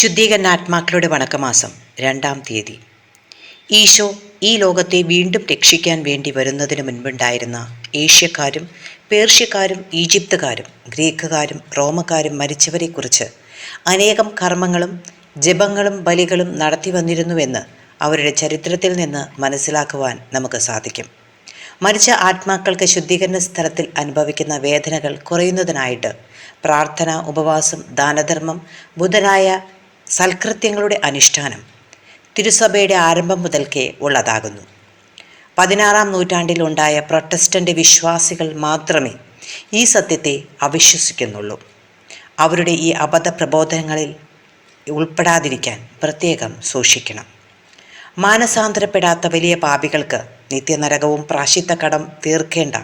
ശുദ്ധീകരണാത്മാക്കളുടെ വണക്കമാസം രണ്ടാം തീയതി. ഈശോ ഈ ലോകത്തെ വീണ്ടും രക്ഷിക്കാൻ വേണ്ടി വരുന്നതിന് മുൻപുണ്ടായിരുന്ന ഏഷ്യക്കാരും പേർഷ്യക്കാരും ഈജിപ്തുകാരും ഗ്രീക്കുകാരും റോമക്കാരും മരിച്ചവരെക്കുറിച്ച് അനേകം കർമ്മങ്ങളും ജപങ്ങളും ബലികളും നടത്തി വന്നിരുന്നുവെന്ന് അവരുടെ ചരിത്രത്തിൽ നിന്ന് മനസ്സിലാക്കുവാൻ നമുക്ക് സാധിക്കും. മരിച്ച ആത്മാക്കൾക്ക് ശുദ്ധീകരണ സ്ഥലത്തിൽ അനുഭവിക്കുന്ന വേദനകൾ കുറയുന്നതിനായിട്ട് പ്രാർത്ഥന ഉപവാസം ദാനധർമ്മം ബുധനായ സൽകൃത്യങ്ങളുടെ അനുഷ്ഠാനം തിരുസഭയുടെ ആരംഭം മുതൽക്കേ ഉള്ളതാകുന്നു. പതിനാറാം നൂറ്റാണ്ടിൽ ഉണ്ടായ പ്രൊട്ടസ്റ്റന്റ് വിശ്വാസികൾ മാത്രമേ ഈ സത്യത്തെ അവിശ്വസിക്കുന്നുള്ളൂ. അവരുടെ ഈ അബദ്ധ പ്രബോധനങ്ങളിൽ ഉൾപ്പെടാതിരിക്കാൻ പ്രത്യേകം സൂക്ഷിക്കണം. മാനസാന്തരപ്പെടാത്ത വലിയ പാപികൾക്ക് നിത്യനരകവും പ്രാശിത്തക്കടം തീർക്കേണ്ട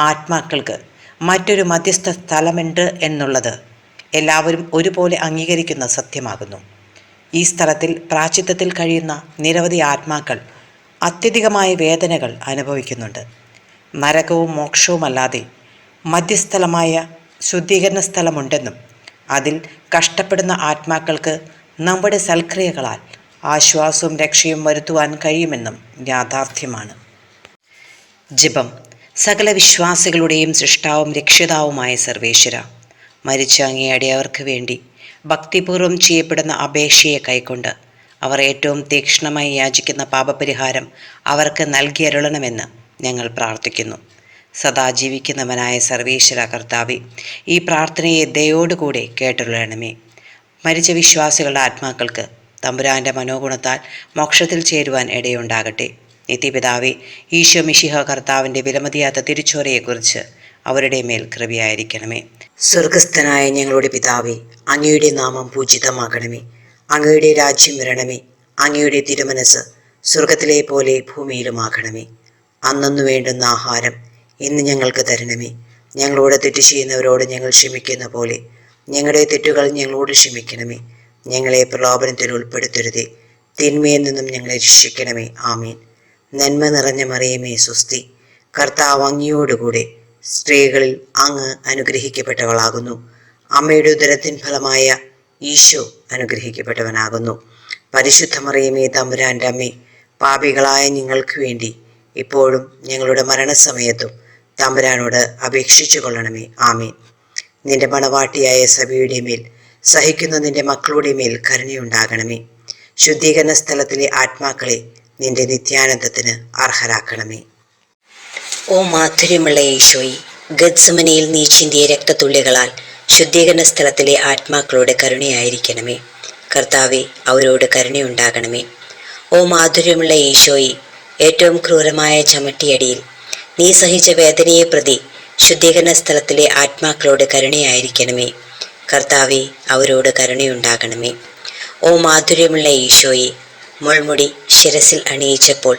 ആത്മാക്കൾക്ക് മറ്റൊരു മധ്യസ്ഥ സ്ഥലമുണ്ട് എന്നുള്ളത് എല്ലാവരും ഒരുപോലെ അംഗീകരിക്കുന്ന സത്യമാകുന്നു. ഈ സ്ഥലത്തിൽ പ്രാചിത്വത്തിൽ കഴിയുന്ന നിരവധി ആത്മാക്കൾ അത്യധികമായ വേദനകൾ അനുഭവിക്കുന്നുണ്ട്. നരകവും മോക്ഷവുമല്ലാതെ മധ്യസ്ഥലമായ ശുദ്ധീകരണ സ്ഥലമുണ്ടെന്നും അതിൽ കഷ്ടപ്പെടുന്ന ആത്മാക്കൾക്ക് നമ്മുടെ സൽക്രിയകളാൽ ആശ്വാസവും രക്ഷയും വരുത്തുവാൻ കഴിയുമെന്നും യാഥാർത്ഥ്യമാണ്. ജപം സകല വിശ്വാസികളുടെയും സൃഷ്ടാവും രക്ഷിതാവുമായ സർവേശ്വര. മരിച്ച അങ്ങേയടിയവർക്ക് വേണ്ടി ഭക്തിപൂർവം ചെയ്യപ്പെടുന്ന അപേക്ഷയെ കൈക്കൊണ്ട് അവർ ഏറ്റവും തീക്ഷ്ണമായി യാചിക്കുന്ന പാപപരിഹാരം അവർക്ക് നൽകിയരുളണമെന്ന് ഞങ്ങൾ പ്രാർത്ഥിക്കുന്നു. സദാ ജീവിക്കുന്നവനായ സർവേശ്വര കർത്താവി ഈ പ്രാർത്ഥനയെ ദയോടുകൂടെ കേട്ടുള്ളണമേ. മരിച്ച വിശ്വാസികളുടെ ആത്മാക്കൾക്ക് തമ്പുരാന്റെ മനോഗുണത്താൽ മോക്ഷത്തിൽ ചേരുവാൻ ഇടയുണ്ടാകട്ടെ. നിത്യപിതാവെ ഈശോ മിശിഹ കർത്താവിന്റെ വിലമതിയാത്ത തിരിച്ചോരയെക്കുറിച്ച് അവരുടെ മേൽ കൃപയായിരിക്കണമേ. സ്വർഗസ്ഥനായ ഞങ്ങളുടെ പിതാവേ അങ്ങയുടെ നാമം പൂജിതമാകണമേ. അങ്ങയുടെ രാജ്യം വരണമേ. അങ്ങയുടെ തിരുമനസ് സ്വർഗത്തിലെ പോലെ ഭൂമിയിലുമാകണമേ. അന്നു വേണ്ടുന്ന ആഹാരം ഇന്ന് ഞങ്ങൾക്ക് തരണമേ. ഞങ്ങളോട് തെറ്റ് ചെയ്യുന്നവരോട് ഞങ്ങൾ ക്ഷമിക്കുന്ന പോലെ ഞങ്ങളുടെ തെറ്റുകൾ ഞങ്ങളോട് ക്ഷമിക്കണമേ. ഞങ്ങളെ പ്രലോഭനത്തിൽ ഉൾപ്പെടുത്തരുതേ. തിന്മയിൽ നിന്നും ഞങ്ങളെ രക്ഷിക്കണമേ. ആമീൻ. നന്മ നിറഞ്ഞ മറിയമേ സുസ്തി കർത്താവ് അങ്ങയോടുകൂടെ സ്ത്രീകളിൽ അങ്ങ് അനുഗ്രഹിക്കപ്പെട്ടവളാകുന്നു. അമ്മയുടെ ഉദരത്തിൻ ഫലമായ ഈശോ അനുഗ്രഹിക്കപ്പെട്ടവനാകുന്നു. പരിശുദ്ധ മറിയമേ തമ്പുരാന്റെ അമ്മേ പാപികളായ നിങ്ങൾക്ക് വേണ്ടി ഇപ്പോഴും ഞങ്ങളുടെ മരണസമയത്തും തമ്പുരാനോട് അപേക്ഷിച്ചു കൊള്ളണമേ. ആമീൻ. നിന്റെ മണവാട്ടിയായ സഭയുടെ മേൽ സഹിക്കുന്ന നിന്റെ മക്കളുടെ മേൽ കരുണയുണ്ടാകണമേ. ശുദ്ധീകരണ സ്ഥലത്തിലെ ആത്മാക്കളെ നിന്റെ നിത്യാനന്ദത്തിന് അർഹരാക്കണമേ. ഓ മാധുര്യമുള്ള ഈശോയി ഗദ്സമനയിൽ നീ ചിന്തിയ രക്തത്തുള്ളികളാൽ ശുദ്ധീകരണ സ്ഥലത്തിലെ ആത്മാക്കളോട് കരുണയായിരിക്കണമേ. കർത്താവെ അവരോട് കരുണയുണ്ടാകണമേ. ഓ മാധുര്യമുള്ള ഈശോയി ഏറ്റവും ക്രൂരമായ ചമട്ടിയടിയിൽ നീ സഹിച്ച വേദനയെ പ്രതി ശുദ്ധീകരണ സ്ഥലത്തിലെ ആത്മാക്കളോട് കരുണയായിരിക്കണമേ. കർത്താവെ അവരോട് കരുണയുണ്ടാകണമേ. ഓ മാധുര്യമുള്ള ഈശോയെ മുൾമുടി ശിരസിൽ അണിയിച്ചപ്പോൾ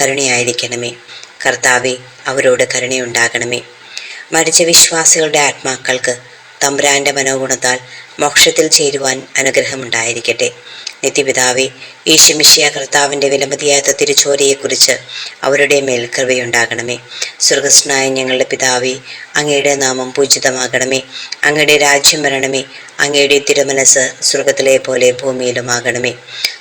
കരുണയായിരിക്കണമേ. കർത്താവെ അവരോട് കരുണയുണ്ടാകണമേ. മരിച്ച വിശ്വാസികളുടെ ആത്മാക്കൾക്ക് തമ്പുരാന്റെ മനോഗുണത്താൽ മോക്ഷത്തിൽ ചേരുവാൻ അനുഗ്രഹമുണ്ടായിരിക്കട്ടെ. നിത്യപിതാവെ ഈശമിഷ്യ കർത്താവിന്റെ വിലമതിയാത്ത തിരുച്ചോരയെക്കുറിച്ച് അവരുടെ മേൽ കൃപയുണ്ടാകണമേ. സ്വർഗസ്നായ ഞങ്ങളുടെ പിതാവേ അങ്ങയുടെ നാമം പൂജിതമാകണമേ. അങ്ങയുടെ രാജ്യം വരണമേ. അങ്ങയുടെ തിരുമനസ് സ്വർഗത്തിലെ പോലെ ഭൂമിയിലുമാകണമേ.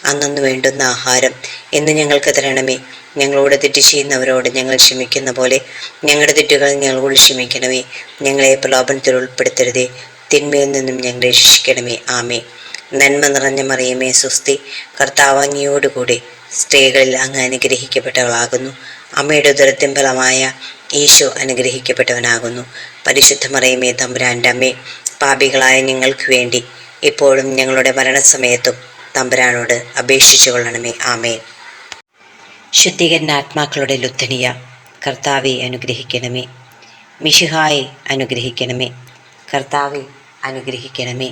അന്നു വേണ്ടുന്ന ആഹാരം എന്ന് ഞങ്ങൾക്ക് തരണമേ. ഞങ്ങളോട് തെറ്റ് ചെയ്യുന്നവരോട് ഞങ്ങൾ ക്ഷമിക്കുന്ന പോലെ ഞങ്ങളുടെ തെറ്റുകൾ ഞങ്ങളോട് ക്ഷമിക്കണമേ. ഞങ്ങളെ പ്രലോഭനത്തിൽ ഉൾപ്പെടുത്തരുതേ. തിന്മയിൽ നിന്നും ഞങ്ങളെ രക്ഷിക്കണമേ. ആമേ നന്മ നിറഞ്ഞ മറിയമേ സുസ്തി കർത്താവ് അങ്ങയോടുകൂടി സ്ത്രീകളിൽ അങ്ങ് അനുഗ്രഹിക്കപ്പെട്ടവളാകുന്നു. അമ്മയുടെ ഉദരത്തിൻ ഫലമായ ഈശോ അനുഗ്രഹിക്കപ്പെട്ടവനാകുന്നു. പരിശുദ്ധ മറിയമേ തമ്പുരാന്റെ അമ്മേ പാപികളായ ഞങ്ങൾക്ക് വേണ്ടി ഇപ്പോഴും ഞങ്ങളുടെ മരണസമയത്തും തമ്പുരാനോട് അപേക്ഷിച്ചു കൊള്ളണമേ. ആമേ ശുദ്ധീകരണ ആത്മാക്കളുടെ ലുത്തനിയ കർത്താവെ അനുഗ്രഹിക്കണമേ. മിശിഹായെ അനുഗ്രഹിക്കണമേ. കർത്താവെ അനുഗ്രഹിക്കണമേ.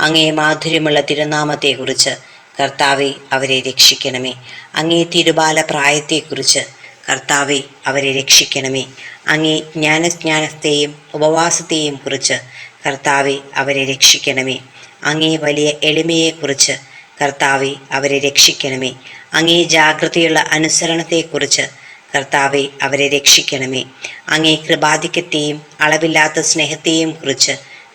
അങ്ങേ മാധുര്യമുള്ള തിരുനാമത്തെക്കുറിച്ച് കർത്താവെ അവരെ രക്ഷിക്കണമേ. അങ്ങേ തിരുബാല പ്രായത്തെക്കുറിച്ച് കർത്താവെ അവരെ രക്ഷിക്കണമേ. അങ്ങേ ജ്ഞാനജ്ഞാനത്തെയും ഉപവാസത്തെയും കുറിച്ച് കർത്താവെ അവരെ രക്ഷിക്കണമേ. അങ്ങേ വലിയ എളിമയെക്കുറിച്ച് കർത്താവെ അവരെ രക്ഷിക്കണമേ. അങ്ങേ ജാഗ്രതയുള്ള അനുസരണത്തെക്കുറിച്ച് കർത്താവെ അവരെ രക്ഷിക്കണമേ. അങ്ങേ കൃപാധിക്യത്തെയും അളവില്ലാത്ത സ്നേഹത്തെയും കുറിച്ച്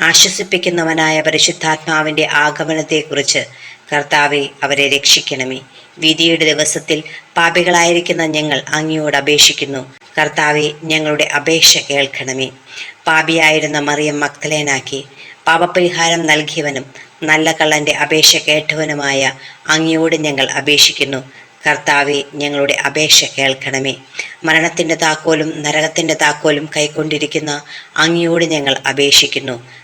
ആശ്വസിപ്പിക്കുന്നവനായ പരിശുദ്ധാത്മാവിന്റെ ആഗമനത്തെക്കുറിച്ച് കർത്താവെ അവരെ രക്ഷിക്കണമേ. വിധിയുടെ ദിവസത്തിൽ പാപികളായിരിക്കുന്ന ഞങ്ങൾ അങ്ങയോട് അപേക്ഷിക്കുന്നു. കർത്താവെ ഞങ്ങളുടെ അപേക്ഷ കേൾക്കണമേ. പാപിയായിരുന്ന മറിയം മക്തലേനാക്കി പാപപരിഹാരം നൽകിയവനും നല്ല കള്ളന്റെ അപേക്ഷ കേട്ടവനുമായ അങ്ങയോട് ഞങ്ങൾ അപേക്ഷിക്കുന്നു. കർത്താവെ ഞങ്ങളുടെ അപേക്ഷ കേൾക്കണമേ. മരണത്തിന്റെ താക്കോലും നരകത്തിന്റെ താക്കോലും കൈക്കൊണ്ടിരിക്കുന്ന അങ്ങയോട് ഞങ്ങൾ അപേക്ഷിക്കുന്നു.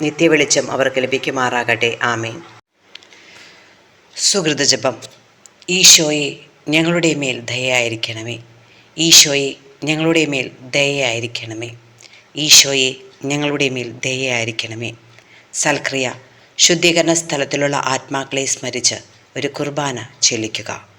നിത്യവെളിച്ചം അവർക്ക് ലഭിക്കുമാറാകട്ടെ. ആമേൻ. സുഹൃതജപം ഈശോയെ ഞങ്ങളുടെ മേൽ ദയയായിരിക്കണമേ. ഈശോയെ ഞങ്ങളുടെ മേൽ ദയയായിരിക്കണമേ. ഈശോയെ ഞങ്ങളുടെ മേൽ ദയയായിരിക്കണമേ. സൽക്രിയ ശുദ്ധീകരണ സ്ഥലത്തിലുള്ള ആത്മാക്കളെ സ്മരിച്ച് ഒരു കുർബാന ചെല്ലിക്കുക.